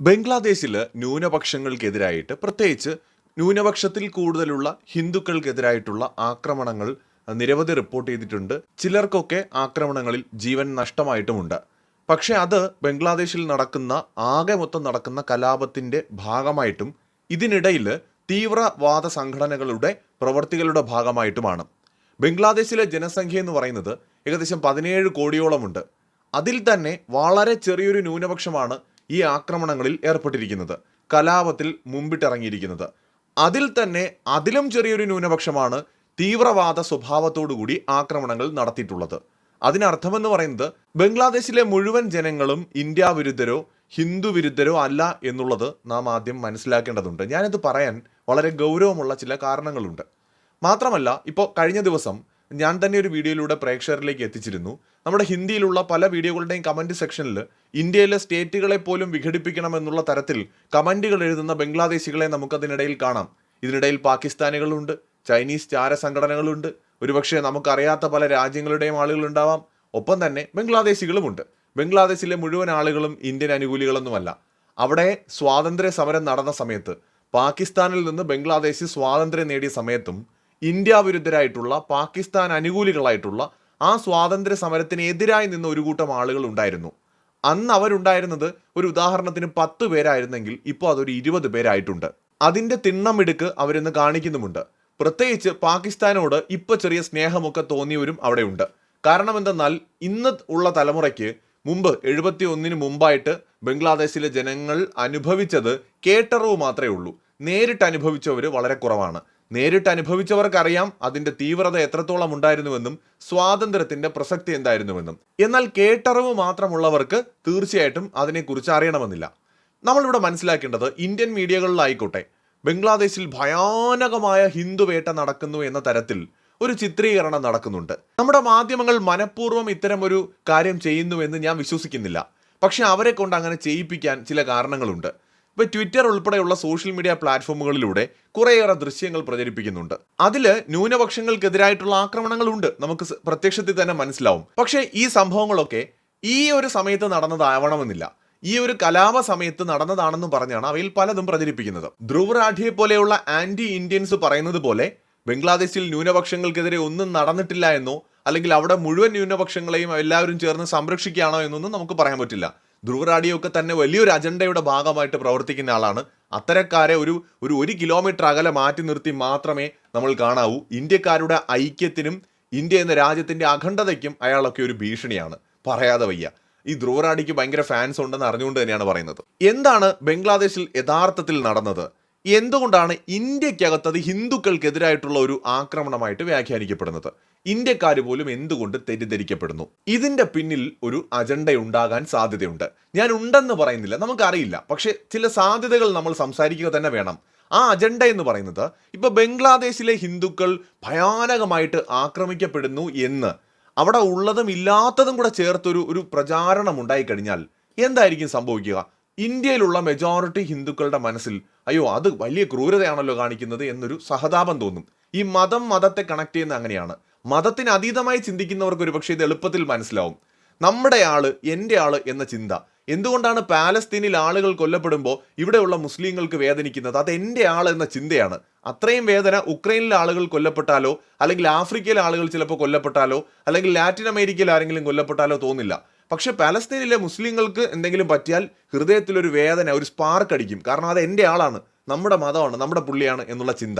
ബംഗ്ലാദേശിൽ ന്യൂനപക്ഷങ്ങൾക്കെതിരായിട്ട് പ്രത്യേകിച്ച് ന്യൂനപക്ഷത്തിൽ കൂടുതലുള്ള ഹിന്ദുക്കൾക്കെതിരായിട്ടുള്ള ആക്രമണങ്ങൾ നിരവധി റിപ്പോർട്ട് ചെയ്തിട്ടുണ്ട്. ചിലർക്കൊക്കെ ആക്രമണങ്ങളിൽ ജീവൻ നഷ്ടമായിട്ടുമുണ്ട്. പക്ഷെ അത് ബംഗ്ലാദേശിൽ നടക്കുന്ന ആകെ മൊത്തം നടക്കുന്ന കലാപത്തിന്റെ ഭാഗമായിട്ടും ഇതിനിടയിൽ തീവ്രവാദ സംഘടനകളുടെ പ്രവർത്തികളുടെ ഭാഗമായിട്ടുമാണ്. ബംഗ്ലാദേശിലെ ജനസംഖ്യ എന്ന് പറയുന്നത് ഏകദേശം പതിനേഴ് കോടിയോളമുണ്ട്. അതിൽ തന്നെ വളരെ ചെറിയൊരു ന്യൂനപക്ഷമാണ് ഈ ആക്രമണങ്ങളിൽ ഏർപ്പെട്ടിരിക്കുന്നത് കലാപത്തിൽ മുമ്പിട്ടിറങ്ങിയിരിക്കുന്നത്. അതിൽ തന്നെ അതിലും ചെറിയൊരു ന്യൂനപക്ഷമാണ് തീവ്രവാദ സ്വഭാവത്തോടുകൂടി ആക്രമണങ്ങൾ നടത്തിയിട്ടുള്ളത്. അതിനർത്ഥമെന്ന് പറയുന്നത് ബംഗ്ലാദേശിലെ മുഴുവൻ ജനങ്ങളും ഇന്ത്യ വിരുദ്ധരോ ഹിന്ദു വിരുദ്ധരോ അല്ല എന്നുള്ളത് നാം ആദ്യം മനസ്സിലാക്കേണ്ടതുണ്ട്. ഞാനിത് പറയാൻ വളരെ ഗൗരവമുള്ള ചില കാരണങ്ങളുണ്ട്. മാത്രമല്ല ഇപ്പോൾ കഴിഞ്ഞ ദിവസം ഞാൻ തന്നെ ഒരു വീഡിയോയിലൂടെ പ്രേക്ഷകരിലേക്ക് എത്തിച്ചിരുന്നു. നമ്മുടെ ഹിന്ദിയിലുള്ള പല വീഡിയോകളുടെയും കമന്റ് സെക്ഷനിൽ ഇന്ത്യയിലെ സ്റ്റേറ്റുകളെ പോലും വിഘടിപ്പിക്കണം എന്നുള്ള തരത്തിൽ കമന്റുകൾ എഴുതുന്ന ബംഗ്ലാദേശികളെ നമുക്കതിനിടയിൽ കാണാം. ഇതിനിടയിൽ പാകിസ്ഥാനികളുണ്ട് ചൈനീസ് ചാര സംഘടനകളുണ്ട് ഒരുപക്ഷെ നമുക്കറിയാത്ത പല രാജ്യങ്ങളുടെയും ആളുകളുണ്ടാവാം. ഒപ്പം തന്നെ ബംഗ്ലാദേശികളുമുണ്ട്. ബംഗ്ലാദേശിലെ മുഴുവൻ ആളുകളും ഇന്ത്യൻ അനുകൂലികളൊന്നുമല്ല. അവിടെ സ്വാതന്ത്ര്യ സമരം നടന്ന സമയത്ത് പാകിസ്ഥാനിൽ നിന്ന് ബംഗ്ലാദേശ് സ്വാതന്ത്ര്യം നേടിയ സമയത്തും ഇന്ത്യ വിരുദ്ധരായിട്ടുള്ള പാകിസ്ഥാൻ അനുകൂലികളായിട്ടുള്ള ആ സ്വാതന്ത്ര്യ സമരത്തിന് എതിരായി നിന്ന ഒരു കൂട്ടം ആളുകൾ ഉണ്ടായിരുന്നു. അന്ന് അവരുണ്ടായിരുന്നത് ഒരു ഉദാഹരണത്തിന് പത്ത് പേരായിരുന്നെങ്കിൽ ഇപ്പോൾ അതൊരു ഇരുപത് പേരായിട്ടുണ്ട്. അതിന്റെ തിണ്ണമിടുക്ക് അവരിന്ന് കാണിക്കുന്നുമുണ്ട്. പ്രത്യേകിച്ച് പാകിസ്ഥാനോട് ഇപ്പൊ ചെറിയ സ്നേഹമൊക്കെ തോന്നിയവരും അവിടെയുണ്ട്. കാരണം എന്തെന്നാൽ ഇന്ന് ഉള്ള തലമുറയ്ക്ക് മുമ്പ് എഴുപത്തി ഒന്നിന് മുമ്പായിട്ട് ബംഗ്ലാദേശിലെ ജനങ്ങൾ അനുഭവിച്ചത് കേട്ടറിവ് മാത്രമേ ഉള്ളൂ. നേരിട്ട് അനുഭവിച്ചവർ വളരെ കുറവാണ്. നേരിട്ട് അനുഭവിച്ചവർക്കറിയാം അതിന്റെ തീവ്രത എത്രത്തോളം ഉണ്ടായിരുന്നുവെന്നും സ്വാതന്ത്ര്യത്തിന്റെ പ്രസക്തി എന്തായിരുന്നുവെന്നും. എന്നാൽ കേട്ടറിവ് മാത്രമുള്ളവർക്ക് തീർച്ചയായിട്ടും അതിനെക്കുറിച്ച് അറിയണമെന്നില്ല. നമ്മളിവിടെ മനസ്സിലാക്കേണ്ടത് ഇന്ത്യൻ മീഡിയകളിലായിക്കോട്ടെ ബംഗ്ലാദേശിൽ ഭയാനകമായ ഹിന്ദുവേട്ട നടക്കുന്നു എന്ന തരത്തിൽ ഒരു ചിത്രീകരണം നടക്കുന്നുണ്ട്. നമ്മുടെ മാധ്യമങ്ങൾ മനഃപൂർവം ഇത്തരം ഒരു കാര്യം ചെയ്യുന്നുവെന്ന് ഞാൻ വിശ്വസിക്കുന്നില്ല. പക്ഷെ അവരെ കൊണ്ട് അങ്ങനെ ചെയ്യിപ്പിക്കാൻ ചില കാരണങ്ങളുണ്ട്. ഇപ്പൊ ട്വിറ്റർ ഉൾപ്പെടെയുള്ള സോഷ്യൽ മീഡിയ പ്ലാറ്റ്ഫോമുകളിലൂടെ കുറേയേറെ ദൃശ്യങ്ങൾ പ്രചരിപ്പിക്കുന്നുണ്ട്. അതിൽ ന്യൂനപക്ഷങ്ങൾക്കെതിരായിട്ടുള്ള ആക്രമണങ്ങളുണ്ട്. നമുക്ക് പ്രത്യക്ഷത്തിൽ തന്നെ മനസ്സിലാവും. പക്ഷേ ഈ സംഭവങ്ങളൊക്കെ ഈ ഒരു സമയത്ത് നടന്നതാവണമെന്നില്ല. ഈ ഒരു കലാപ സമയത്ത് നടന്നതാണെന്ന് പറഞ്ഞാണ് അവയിൽ പലതും പ്രചരിപ്പിക്കുന്നത്. ധ്രുവ് രാഠിയെ പോലെയുള്ള ആന്റി ഇന്ത്യൻസ് പറയുന്നത് പോലെ ബംഗ്ലാദേശിൽ ന്യൂനപക്ഷങ്ങൾക്കെതിരെ ഒന്നും നടന്നിട്ടില്ല എന്നോ അല്ലെങ്കിൽ അവിടെ മുഴുവൻ ന്യൂനപക്ഷങ്ങളെയും എല്ലാവരും ചേർന്ന് സംരക്ഷിക്കുകയാണോ എന്നൊന്നും നമുക്ക് പറയാൻ പറ്റില്ല. ധ്രുവ് റാഡിയൊക്കെ തന്നെ വലിയൊരു അജണ്ടയുടെ ഭാഗമായിട്ട് പ്രവർത്തിക്കുന്ന ആളാണ്. അത്തരക്കാരെ ഒരു ഒരു ഒരു കിലോമീറ്റർ അകലെ മാറ്റി നിർത്തി മാത്രമേ നമ്മൾ കാണാവൂ. ഇന്ത്യക്കാരുടെ ഐക്യത്തിനും ഇന്ത്യ എന്ന രാജ്യത്തിന്റെ അഖണ്ഡതയ്ക്കും അയാളൊക്കെ ഒരു ഭീഷണിയാണ്. പറയാതെ വയ്യ. ഈ ധ്രുവറാഡിക്ക് ഭയങ്കര ഫാൻസ് ഉണ്ടെന്ന് അറിഞ്ഞുകൊണ്ട് തന്നെയാണ് പറയുന്നത്. എന്താണ് ബംഗ്ലാദേശിൽ യഥാർത്ഥത്തിൽ നടന്നത്? എന്തുകൊണ്ടാണ് ഇന്ത്യക്കകത്ത് അത് ഹിന്ദുക്കൾക്കെതിരായിട്ടുള്ള ഒരു ആക്രമണമായിട്ട് വ്യാഖ്യാനിക്കപ്പെടുന്നത്? ഇന്ത്യക്കാർ പോലും എന്തുകൊണ്ട് തെറ്റിദ്ധരിക്കപ്പെടുന്നു? ഇതിന്റെ പിന്നിൽ ഒരു അജണ്ട ഉണ്ടാകാൻ സാധ്യതയുണ്ട്. ഞാൻ ഉണ്ടെന്ന് പറയുന്നില്ല നമുക്കറിയില്ല. പക്ഷേ ചില സാധ്യതകൾ നമ്മൾ സംസാരിക്കുക തന്നെ വേണം. ആ അജണ്ട എന്ന് പറയുന്നത് ഇപ്പോൾ ബംഗ്ലാദേശിലെ ഹിന്ദുക്കൾ ഭയാനകമായിട്ട് ആക്രമിക്കപ്പെടുന്നു എന്ന്. അവിടെ ഉള്ളതും ഇല്ലാത്തതും കൂടെ ചേർത്തൊരു ഒരു പ്രചാരണം ഉണ്ടായിക്കഴിഞ്ഞാൽ എന്തായിരിക്കും സംഭവിക്കുക? ഇന്ത്യയിലുള്ള മെജോറിറ്റി ഹിന്ദുക്കളുടെ മനസ്സിൽ അയ്യോ അത് വലിയ ക്രൂരതയാണല്ലോ കാണിക്കുന്നത് എന്നൊരു സഹതാപം തോന്നും. ഈ മതം മതത്തെ കണക്ട് ചെയ്യുന്ന അങ്ങനെയാണ്. മതത്തിന് അതീതമായി ചിന്തിക്കുന്നവർക്ക് ഒരു പക്ഷേ ഇത് എളുപ്പത്തിൽ മനസ്സിലാവും. നമ്മുടെ ആൾ എന്റെ ആൾ എന്ന ചിന്ത. എന്തുകൊണ്ടാണ് പാലസ്തീനിൽ ആളുകൾ കൊല്ലപ്പെടുമ്പോൾ ഇവിടെയുള്ള മുസ്ലിങ്ങൾക്ക് വേദനിക്കുന്നത്? അത് എന്റെ ആൾ എന്ന ചിന്തയാണ്. അത്രയും വേദന ഉക്രൈനിലെ ആളുകൾ കൊല്ലപ്പെട്ടാലോ അല്ലെങ്കിൽ ആഫ്രിക്കയിലെ ആളുകൾ ചിലപ്പോൾ കൊല്ലപ്പെട്ടാലോ അല്ലെങ്കിൽ ലാറ്റിൻ അമേരിക്കയിൽ ആരെങ്കിലും കൊല്ലപ്പെട്ടാലോ തോന്നില്ല. പക്ഷേ പാലസ്തീനിലെ മുസ്ലിങ്ങൾക്ക് എന്തെങ്കിലും പറ്റിയാൽ ഹൃദയത്തിലൊരു വേദന ഒരു സ്പാർക്ക് അടിക്കും. കാരണം അത് എന്റെ ആളാണ്. നമ്മുടെ മതമാണ് നമ്മുടെ പുള്ളിയാണ് എന്നുള്ള ചിന്ത.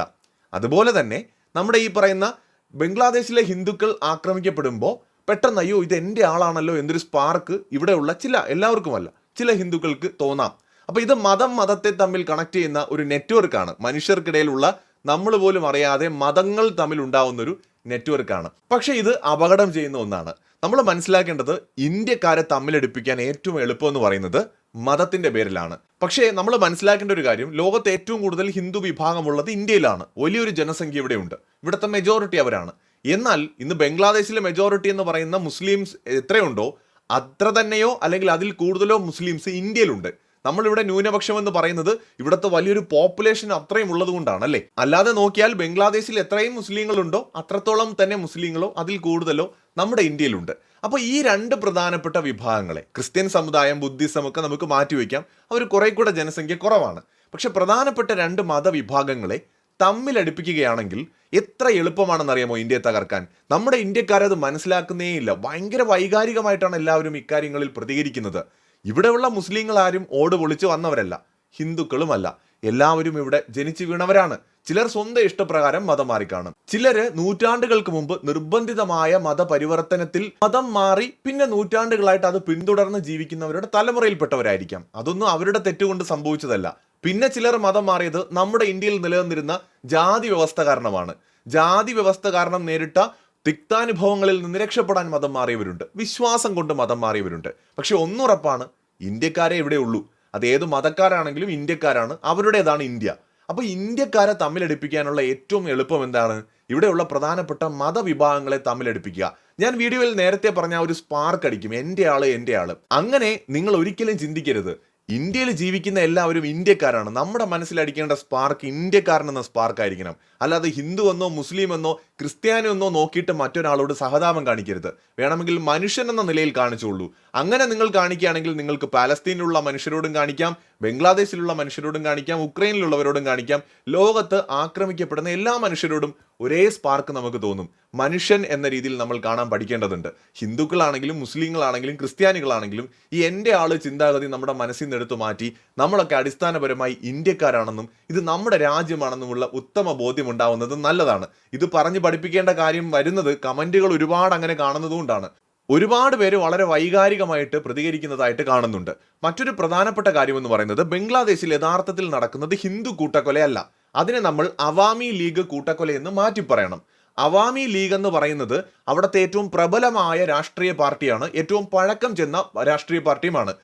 അതുപോലെ തന്നെ നമ്മുടെ ഈ പറയുന്ന ബംഗ്ലാദേശിലെ ഹിന്ദുക്കൾ ആക്രമിക്കപ്പെടുമ്പോൾ പെട്ടെന്ന് അയ്യോ ഇത് എന്റെ ആളാണല്ലോ എന്നൊരു സ്പാർക്ക് ഇവിടെയുള്ള ചില എല്ലാവർക്കുമല്ല ചില ഹിന്ദുക്കൾക്ക് തോന്നാം. അപ്പോൾ ഇത് മതം മതത്തെ തമ്മിൽ കണക്ട് ചെയ്യുന്ന ഒരു നെറ്റ്വർക്കാണ് മനുഷ്യർക്കിടയിലുള്ള നമ്മൾ പോലും അറിയാതെ മതങ്ങൾ തമ്മിൽ ഉണ്ടാവുന്ന ഒരു നെറ്റ്വർക്കാണ് പക്ഷേ ഇത് അപകടം ചെയ്യുന്ന ഒന്നാണ്. നമ്മൾ മനസ്സിലാക്കേണ്ടത് ഇന്ത്യക്കാരെ തമ്മിലടിപ്പിക്കാൻ ഏറ്റവും എളുപ്പം എന്ന് പറയുന്നത് മതത്തിന്റെ പേരിലാണ്. പക്ഷേ നമ്മൾ മനസ്സിലാക്കേണ്ട ഒരു കാര്യം ലോകത്ത് ഏറ്റവും കൂടുതൽ ഹിന്ദു വിഭാഗമുള്ളത് ഇന്ത്യയിലാണ്. വലിയൊരു ജനസംഖ്യ ഇവിടെയുണ്ട്. ഇവിടുത്തെ മെജോറിറ്റി അവരാണ്. എന്നാൽ ഇന്ന് ബംഗ്ലാദേശിലെ മെജോറിറ്റി എന്ന് പറയുന്ന മുസ്ലിംസ് എത്രയുണ്ടോ അത്ര തന്നെയോ അല്ലെങ്കിൽ അതിൽ കൂടുതലോ മുസ്ലിംസ് ഇന്ത്യയിലുണ്ട്. നമ്മളിവിടെ ന്യൂനപക്ഷം എന്ന് പറയുന്നത് ഇവിടുത്തെ വലിയൊരു പോപ്പുലേഷൻ അത്രയും ഉള്ളത് കൊണ്ടാണ് അല്ലേ? അല്ലാതെ നോക്കിയാൽ ബംഗ്ലാദേശിൽ എത്രയും മുസ്ലിങ്ങളുണ്ടോ അത്രത്തോളം തന്നെ മുസ്ലിങ്ങളോ അതിൽ കൂടുതലോ നമ്മുടെ ഇന്ത്യയിലുണ്ട്. അപ്പോൾ ഈ രണ്ട് പ്രധാനപ്പെട്ട വിഭാഗങ്ങളെ ക്രിസ്ത്യൻ സമുദായം ബുദ്ധിസം ഒക്കെ നമുക്ക് മാറ്റിവെക്കാം അവർ കുറെ കൂടെ ജനസംഖ്യ കുറവാണ്. പക്ഷെ പ്രധാനപ്പെട്ട രണ്ട് മതവിഭാഗങ്ങളെ തമ്മിലടിപ്പിക്കുകയാണെങ്കിൽ എത്ര എളുപ്പമാണെന്നറിയാമോ ഇന്ത്യയെ തകർക്കാൻ? നമ്മുടെ ഇന്ത്യക്കാരത് മനസ്സിലാക്കുന്നേയില്ല. ഭയങ്കര വൈകാരികമായിട്ടാണ് എല്ലാവരും ഇക്കാര്യങ്ങളിൽ പ്രതികരിക്കുന്നത്. ഇവിടെയുള്ള മുസ്ലിങ്ങൾ ആരും ഓട് പൊളിച്ച് വന്നവരല്ല ഹിന്ദുക്കളുമല്ല. എല്ലാവരും ഇവിടെ ജനിച്ചു വീണവരാണ്. ചിലർ സ്വന്തം ഇഷ്ടപ്രകാരം മതം മാറിക്കാണും ചിലര് നൂറ്റാണ്ടുകൾക്ക് മുമ്പ് നിർബന്ധിതമായ മതപരിവർത്തനത്തിൽ മതം മാറി പിന്നെ നൂറ്റാണ്ടുകളായിട്ട് അത് പിന്തുടർന്ന് ജീവിക്കുന്നവരുടെ തലമുറയിൽപ്പെട്ടവരായിരിക്കാം. അതൊന്നും അവരുടെ തെറ്റുകൊണ്ട് സംഭവിച്ചതല്ല. പിന്നെ ചിലർ മതം മാറിയത് നമ്മുടെ ഇന്ത്യയിൽ നിലനിന്നിരുന്ന ജാതി വ്യവസ്ഥ കാരണമാണ്. ജാതി വ്യവസ്ഥ കാരണം നേരിട്ട തിക്താനുഭവങ്ങളിൽ നിന്ന് രക്ഷപ്പെടാൻ മതം മാറിയവരുണ്ട്. വിശ്വാസം കൊണ്ട് മതം മാറിയവരുണ്ട്. പക്ഷെ ഒന്നുറപ്പാണ് ഇന്ത്യക്കാരെ ഇവിടെ ഉള്ളൂ. അത് ഏത് മതക്കാരാണെങ്കിലും ഇന്ത്യക്കാരാണ് അവരുടേതാണ് ഇന്ത്യ. അപ്പോൾ ഇന്ത്യക്കാരെ തമ്മിലടിപ്പിക്കാനുള്ള ഏറ്റവും എളുപ്പം എന്താണ്? ഇവിടെയുള്ള പ്രധാനപ്പെട്ട മതവിഭാഗങ്ങളെ തമ്മിലടിപ്പിക്കുക. ഞാൻ വീഡിയോയിൽ നേരത്തെ പറഞ്ഞ ഒരു സ്പാർക്ക് അടിക്കും. എന്റെ ആൾ എന്റെ ആൾ. അങ്ങനെ നിങ്ങൾ ഒരിക്കലും ചിന്തിക്കരുത്. ഇന്ത്യയിൽ ജീവിക്കുന്ന എല്ലാവരും ഇന്ത്യക്കാരാണ്. നമ്മുടെ മനസ്സിലടിക്കേണ്ട സ്പാർക്ക് ഇന്ത്യക്കാരനെന്ന സ്പാർക്ക് ആയിരിക്കണം അല്ലാതെ ഹിന്ദു എന്നോ മുസ്ലിം എന്നോ ക്രിസ്ത്യാനി എന്നോ നോക്കിയിട്ട് മറ്റൊരാളോട് സഹതാപം കാണിക്കരുത്. വേണമെങ്കിൽ മനുഷ്യൻ എന്ന നിലയിൽ കാണിച്ചുള്ളൂ അങ്ങനെ നിങ്ങൾ കാണിക്കുകയാണെങ്കിൽ നിങ്ങൾക്ക് പാലസ്തീനിലുള്ള മനുഷ്യരോടും കാണിക്കാം ബംഗ്ലാദേശിലുള്ള മനുഷ്യരോടും കാണിക്കാം ഉക്രൈനിലുള്ളവരോടും കാണിക്കാം. ലോകത്ത് ആക്രമിക്കപ്പെടുന്ന എല്ലാ മനുഷ്യരോടും ഒരേ സ്പാർക്ക് നമുക്ക് തോന്നും. മനുഷ്യൻ എന്ന രീതിയിൽ നമ്മൾ കാണാൻ പഠിക്കേണ്ടതുണ്ട്. ഹിന്ദുക്കളാണെങ്കിലും മുസ്ലിങ്ങളാണെങ്കിലും ക്രിസ്ത്യാനികളാണെങ്കിലും ഈ എന്റെ ആൾ ചിന്താഗതി നമ്മുടെ മനസ്സിൽ നിന്ന് എടുത്തു മാറ്റി നമ്മളൊക്കെ അടിസ്ഥാനപരമായി ഇന്ത്യക്കാരാണെന്നും ഇത് നമ്മുടെ രാജ്യമാണെന്നുമുള്ള ഉത്തമ ബോധ്യം ഉണ്ടാവുന്നത് നല്ലതാണ്. ഇത് പറഞ്ഞു പഠിപ്പിക്കേണ്ട കാര്യം വരുന്നത് കമന്റുകൾ ഒരുപാട് അങ്ങനെ കാണുന്നതുകൊണ്ടാണ് ഒരുപാട് പേര് വളരെ വൈകാരികമായിട്ട് പ്രതികരിക്കുന്നതായിട്ട് കാണുന്നുണ്ട്. മറ്റൊരു പ്രധാനപ്പെട്ട കാര്യമെന്ന് പറയുന്നത് ബംഗ്ലാദേശിൽ യഥാർത്ഥത്തിൽ നടക്കുന്നത് ഹിന്ദു കൂട്ടക്കൊലയല്ല. അതിനെ നമ്മൾ അവാമി ലീഗ് കൂട്ടക്കൊല എന്ന് മാറ്റി പറയണം. അവാമി ലീഗ് എന്ന് പറയുന്നത് അവിടുത്തെ ഏറ്റവും പ്രബലമായ രാഷ്ട്രീയ പാർട്ടിയാണ്. ഏറ്റവും പഴക്കം ചെന്ന രാഷ്ട്രീയ പാർട്ടിയുമാണ്.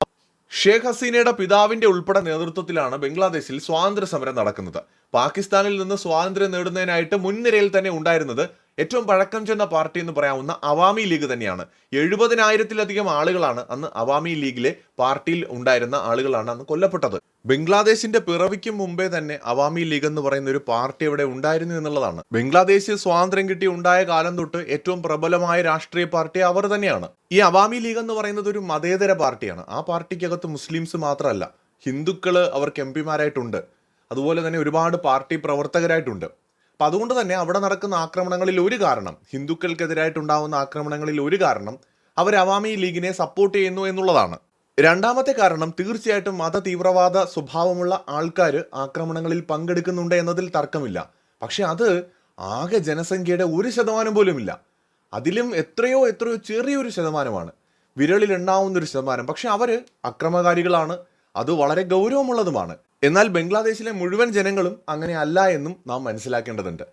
ഷേഖ് ഹസീനയുടെ പിതാവിന്റെ ഉൾപ്പെടെ നേതൃത്വത്തിലാണ് ബംഗ്ലാദേശിൽ സ്വാതന്ത്ര്യ സമരം നടക്കുന്നത്. പാകിസ്ഥാനിൽ നിന്ന് സ്വാതന്ത്ര്യം നേടുന്നതിനായിട്ട് മുൻനിരയിൽ തന്നെ ഉണ്ടായിരുന്നത് ഏറ്റവും പഴക്കം ചെന്ന പാർട്ടി എന്ന് പറയാവുന്ന അവാമി ലീഗ് തന്നെയാണ്. എഴുപതിനായിരത്തിലധികം ആളുകളാണ് അന്ന് അവാമി ലീഗിലെ പാർട്ടിയിൽ ഉണ്ടായിരുന്ന ആളുകളാണ് അന്ന് കൊല്ലപ്പെട്ടത്. ബംഗ്ലാദേശിന്റെ പിറവിക്ക് മുമ്പേ തന്നെ അവാമി ലീഗ് എന്ന് പറയുന്ന ഒരു പാർട്ടി അവിടെ ഉണ്ടായിരുന്നു എന്നുള്ളതാണ്. ബംഗ്ലാദേശ് സ്വാതന്ത്ര്യം കിട്ടി ഉണ്ടായ കാലം തൊട്ട് ഏറ്റവും പ്രബലമായ രാഷ്ട്രീയ പാർട്ടി അവർ തന്നെയാണ്. ഈ അവാമി ലീഗ് എന്ന് പറയുന്നത് ഒരു മതേതര പാർട്ടിയാണ്. ആ പാർട്ടിക്കകത്ത് മുസ്ലിംസ് മാത്രമല്ല ഹിന്ദുക്കൾ അവർക്ക് എം പിമാരായിട്ടുണ്ട്. അതുപോലെ തന്നെ ഒരുപാട് പാർട്ടി പ്രവർത്തകരായിട്ടുണ്ട്. അപ്പം അതുകൊണ്ട് തന്നെ അവിടെ നടക്കുന്ന ആക്രമണങ്ങളിൽ ഒരു കാരണം ഹിന്ദുക്കൾക്കെതിരായിട്ടുണ്ടാവുന്ന ആക്രമണങ്ങളിൽ ഒരു കാരണം അവർ അവാമി ലീഗിനെ സപ്പോർട്ട് ചെയ്യുന്നു എന്നുള്ളതാണ്. രണ്ടാമത്തെ കാരണം തീർച്ചയായിട്ടും മത തീവ്രവാദ സ്വഭാവമുള്ള ആൾക്കാർ ആക്രമണങ്ങളിൽ പങ്കെടുക്കുന്നുണ്ട് എന്നതിൽ തർക്കമില്ല. പക്ഷെ അത് ആകെ ജനസംഖ്യയുടെ ഒരു ശതമാനം പോലുമില്ല. അതിലും എത്രയോ എത്രയോ ചെറിയൊരു ശതമാനമാണ്. വിരളിൽ എണ്ണാവുന്ന ഒരു ശതമാനം. പക്ഷെ അവർ അക്രമകാരികളാണ്. അത് വളരെ ഗൗരവമുള്ളതുമാണ്. എന്നാൽ ബംഗ്ലാദേശിലെ മുഴുവൻ ജനങ്ങളും അങ്ങനെ അല്ല എന്നും നാം മനസ്സിലാക്കേണ്ടതുണ്ട്.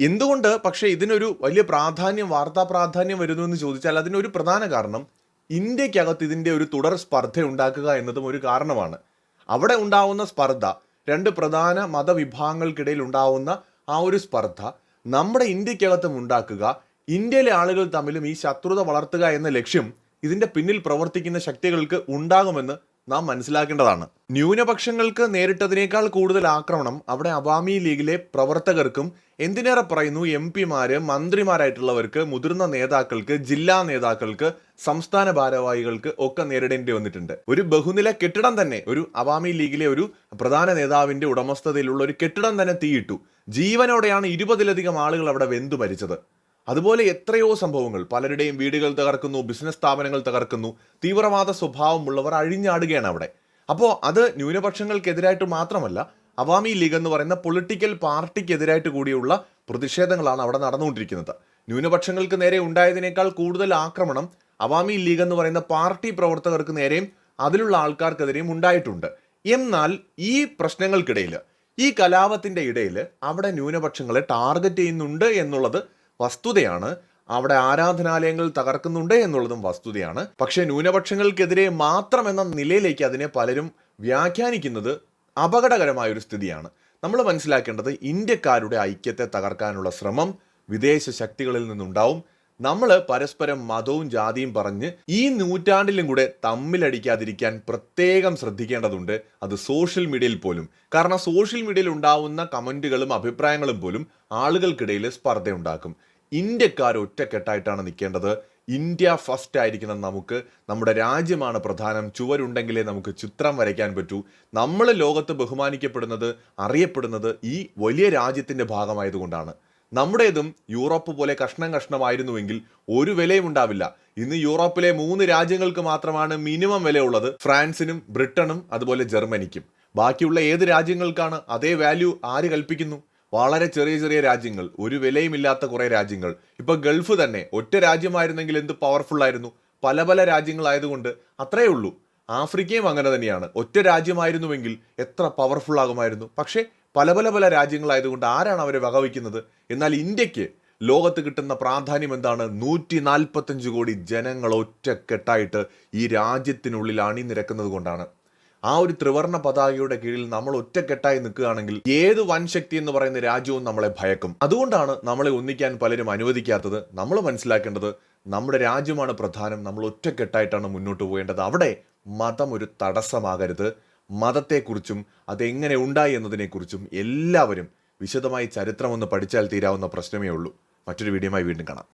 എന്തുകൊണ്ട് പക്ഷേ ഇതിനൊരു വലിയ പ്രാധാന്യം വാർത്താ പ്രാധാന്യം വരുന്നു എന്ന് ചോദിച്ചാൽ അതിനൊരു പ്രധാന കാരണം ഇന്ത്യക്കകത്ത് ഇതിന്റെ ഒരു തുടർ സ്പർദ്ധ ഉണ്ടാക്കുക എന്നതും ഒരു കാരണമാണ്. അവിടെ ഉണ്ടാവുന്ന സ്പർദ്ധ രണ്ട് പ്രധാന മതവിഭാഗങ്ങൾക്കിടയിൽ ഉണ്ടാവുന്ന ആ ഒരു സ്പർദ്ധ നമ്മുടെ ഇന്ത്യക്കകത്തും ഉണ്ടാക്കുക ഇന്ത്യയിലെ ആളുകൾ തമ്മിലും ഈ ശത്രുത വളർത്തുക എന്ന ലക്ഷ്യം ഇതിന്റെ പിന്നിൽ പ്രവർത്തിക്കുന്ന ശക്തികൾക്ക് ഉണ്ടാകുമെന്ന് നാം മനസ്സിലാക്കേണ്ടതാണ്. ന്യൂനപക്ഷങ്ങൾക്ക് നേരിട്ടതിനേക്കാൾ കൂടുതൽ ആക്രമണം അവിടെ അവാമി ലീഗിലെ പ്രവർത്തകർക്കും എന്തിനേറെ പറയുന്നു എം പിമാര് മന്ത്രിമാരായിട്ടുള്ളവർക്ക് മുതിർന്ന നേതാക്കൾക്ക് ജില്ലാ നേതാക്കൾക്ക് സംസ്ഥാന ഭാരവാഹികൾക്ക് ഒക്കെ നേരിടേണ്ടി വന്നിട്ടുണ്ട്. ഒരു ബഹുനില കെട്ടിടം തന്നെ ഒരു അവാമി ലീഗിലെ ഒരു പ്രധാന നേതാവിന്റെ ഉടമസ്ഥതയിലുള്ള ഒരു കെട്ടിടം തന്നെ തീയിട്ടു. ജീവനോടെയാണ് ഇരുപതിലധികം ആളുകൾ അവിടെ വെന്തു മരിച്ചത്. അതുപോലെ എത്രയോ സംഭവങ്ങൾ. പലരുടെയും വീടുകൾ തകർക്കുന്നു ബിസിനസ് സ്ഥാപനങ്ങൾ തകർക്കുന്നു. തീവ്രവാദ സ്വഭാവമുള്ളവർ അഴിഞ്ഞാടുകയാണ് അവിടെ. അപ്പോൾ അത് ന്യൂനപക്ഷങ്ങൾക്കെതിരായിട്ട് മാത്രമല്ല അവാമി ലീഗ് എന്ന് പറയുന്ന പൊളിറ്റിക്കൽ പാർട്ടിക്കെതിരായിട്ട് കൂടിയുള്ള പ്രതിഷേധങ്ങളാണ് അവിടെ നടന്നുകൊണ്ടിരിക്കുന്നത്. ന്യൂനപക്ഷങ്ങൾക്ക് നേരെ ഉണ്ടായതിനേക്കാൾ കൂടുതൽ ആക്രമണം അവാമി ലീഗ് എന്ന് പറയുന്ന പാർട്ടി പ്രവർത്തകർക്ക് നേരെയും അതിലുള്ള ആൾക്കാർക്കെതിരെയും ഉണ്ടായിട്ടുണ്ട്. എന്നാൽ ഈ പ്രശ്നങ്ങൾക്കിടയിൽ ഈ കലാപത്തിന്റെ ഇടയിൽ അവിടെ ന്യൂനപക്ഷങ്ങളെ ടാർഗറ്റ് ചെയ്യുന്നുണ്ട് എന്നുള്ളത് വസ്തുതയാണ്. അവിടെ ആരാധനാലയങ്ങൾ തകർക്കുന്നുണ്ട് എന്നുള്ളതും വസ്തുതയാണ്. പക്ഷേ ന്യൂനപക്ഷങ്ങൾക്കെതിരെ മാത്രം എന്ന നിലയിലേക്ക് അതിനെ പലരും വ്യാഖ്യാനിക്കുന്നത് അപകടകരമായ ഒരു സ്ഥിതിയാണ്. നമ്മൾ മനസ്സിലാക്കേണ്ടത് ഇന്ത്യക്കാരുടെ ഐക്യത്തെ തകർക്കാനുള്ള ശ്രമം വിദേശ ശക്തികളിൽ നിന്നുണ്ടാവും. നമ്മൾ പരസ്പരം മതവും ജാതിയും പറഞ്ഞ് ഈ നൂറ്റാണ്ടിലും കൂടെ തമ്മിലടിക്കാതിരിക്കാൻ പ്രത്യേകം ശ്രദ്ധിക്കേണ്ടതുണ്ട്. അത് സോഷ്യൽ മീഡിയയിൽ പോലും. കാരണം സോഷ്യൽ മീഡിയയിൽ ഉണ്ടാവുന്ന കമന്റുകളും അഭിപ്രായങ്ങളും പോലും ആളുകൾക്കിടയിൽ സ്പർദ്ധയുണ്ടാക്കും. ഇന്ത്യക്കാർ ഒറ്റക്കെട്ടായിട്ടാണ് നിൽക്കേണ്ടത് ഇന്ത്യ ഫസ്റ്റ് ആയിരിക്കണം നമുക്ക്. നമ്മുടെ രാജ്യമാണ് പ്രധാനം. ചുവരുണ്ടെങ്കിലേ നമുക്ക് ചിത്രം വരയ്ക്കാൻ പറ്റൂ. നമ്മൾ ലോകത്ത് ബഹുമാനിക്കപ്പെടുന്നത് അറിയപ്പെടുന്നത് ഈ വലിയ രാജ്യത്തിന്റെ ഭാഗമായതുകൊണ്ടാണ്. നമ്മുടേതും യൂറോപ്പ് പോലെ കഷ്ണം കഷ്ണമായിരുന്നുവെങ്കിൽ ഒരു വിലയും ഉണ്ടാവില്ല. ഇന്ന് യൂറോപ്പിലെ മൂന്ന് രാജ്യങ്ങൾക്ക് മാത്രമാണ് മിനിമം വിലയുള്ളത്. ഫ്രാൻസിനും ബ്രിട്ടനും അതുപോലെ ജർമ്മനിക്കും. ബാക്കിയുള്ള ഏത് രാജ്യങ്ങൾക്കാണ് അതേ വാല്യൂ ആര് കൽപ്പിക്കുന്നു? വളരെ ചെറിയ ചെറിയ രാജ്യങ്ങൾ ഒരു വിലയുമില്ലാത്ത കുറേ രാജ്യങ്ങൾ. ഇപ്പൊ ഗൾഫ് തന്നെ ഒറ്റ രാജ്യമായിരുന്നെങ്കിൽ എന്ത് പവർഫുൾ ആയിരുന്നു? പല പല രാജ്യങ്ങളായതുകൊണ്ട് അത്രയേ ഉള്ളൂ. ആഫ്രിക്കയും അങ്ങനെ തന്നെയാണ്. ഒറ്റ രാജ്യമായിരുന്നുവെങ്കിൽ എത്ര പവർഫുൾ ആകുമായിരുന്നു. പക്ഷേ പല പല പല രാജ്യങ്ങളായതുകൊണ്ട് ആരാണ് അവരെ വകവയ്ക്കുന്നത്? എന്നാൽ ഇന്ത്യയ്ക്ക് ലോകത്ത് കിട്ടുന്ന പ്രാധാന്യം എന്താണ്? നൂറ്റി നാൽപ്പത്തഞ്ച് കോടി ജനങ്ങൾ ഒറ്റക്കെട്ടായിട്ട് ഈ രാജ്യത്തിനുള്ളിൽ അണിനിരക്കുന്നത് കൊണ്ടാണ്. ആ ഒരു ത്രിവർണ പതാകയുടെ കീഴിൽ നമ്മൾ ഒറ്റക്കെട്ടായി നിൽക്കുകയാണെങ്കിൽ ഏത് വൻശക്തി എന്ന് പറയുന്ന രാജ്യവും നമ്മളെ ഭയക്കും. അതുകൊണ്ടാണ് നമ്മളെ ഒന്നിക്കാൻ പലരും അനുവദിക്കാത്തത്. നമ്മൾ മനസ്സിലാക്കേണ്ടത് നമ്മുടെ രാജ്യമാണ് പ്രധാനം. നമ്മൾ ഒറ്റക്കെട്ടായിട്ടാണ് മുന്നോട്ട് പോകേണ്ടത്. അവിടെ മതം ഒരു തടസ്സമാകരുത്. മതത്തെക്കുറിച്ചും അതെങ്ങനെ ഉണ്ടായി എന്നതിനെക്കുറിച്ചും എല്ലാവരും വിശദമായി ചരിത്രം ഒന്ന് പഠിച്ചാൽ തീരാവുന്ന പ്രശ്നമേ ഉള്ളൂ. മറ്റൊരു വീഡിയോയുമായി വീണ്ടും കാണാം.